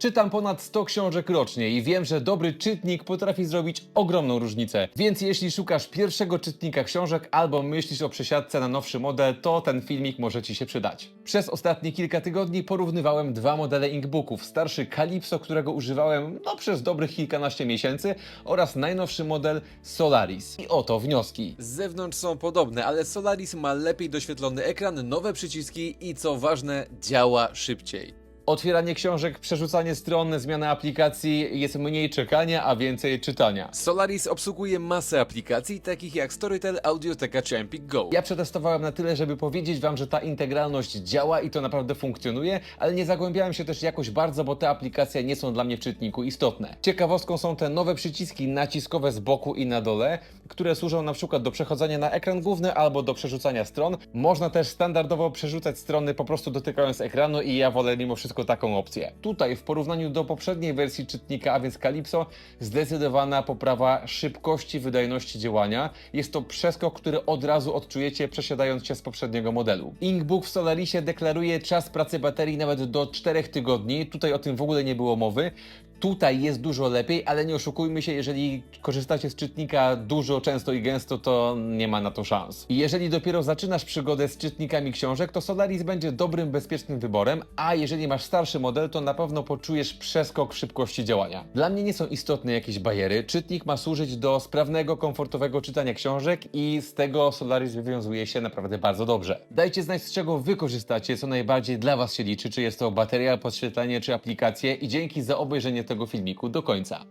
Czytam ponad 100 książek rocznie i wiem, że dobry czytnik potrafi zrobić ogromną różnicę. Więc jeśli szukasz pierwszego czytnika książek albo myślisz o przesiadce na nowszy model, to ten filmik może Ci się przydać. Przez ostatnie kilka tygodni porównywałem dwa modele inkbooków. Starszy Calypso, którego używałem no, przez dobrych kilkanaście miesięcy oraz najnowszy model Solaris. I oto wnioski. Z zewnątrz są podobne, ale Solaris ma lepiej doświetlony ekran, nowe przyciski i co ważne, działa szybciej. Otwieranie książek, przerzucanie stron, zmiana aplikacji, jest mniej czekania, a więcej czytania. Solaris obsługuje masę aplikacji takich jak Storytel, Audioteka czy Empik Go. Ja przetestowałem na tyle, żeby powiedzieć Wam, że ta integralność działa i to naprawdę funkcjonuje, ale nie zagłębiałem się też jakoś bardzo, bo te aplikacje nie są dla mnie w czytniku istotne. Ciekawostką są te nowe przyciski naciskowe z boku i na dole, które służą na przykład do przechodzenia na ekran główny albo do przerzucania stron. Można też standardowo przerzucać strony po prostu dotykając ekranu i ja wolę mimo wszystko taką opcję. Tutaj w porównaniu do poprzedniej wersji czytnika, a więc Calypso, zdecydowana poprawa szybkości, wydajności działania. Jest to przeskok, który od razu odczujecie przesiadając się z poprzedniego modelu. Inkbook w Solarisie deklaruje czas pracy baterii nawet do 4 tygodni. Tutaj o tym w ogóle nie było mowy. Tutaj jest dużo lepiej, ale nie oszukujmy się, jeżeli korzystacie z czytnika dużo, często i gęsto, to nie ma na to szans. I jeżeli dopiero zaczynasz przygodę z czytnikami książek, to Solaris będzie dobrym, bezpiecznym wyborem, a jeżeli masz starszy model, to na pewno poczujesz przeskok w szybkości działania. Dla mnie nie są istotne jakieś bariery. Czytnik ma służyć do sprawnego, komfortowego czytania książek i z tego Solaris wywiązuje się naprawdę bardzo dobrze. Dajcie znać, z czego wy korzystacie, co najbardziej dla was się liczy, czy jest to bateria, podświetlenie, czy aplikacje i dzięki za obejrzenie tego filmiku do końca.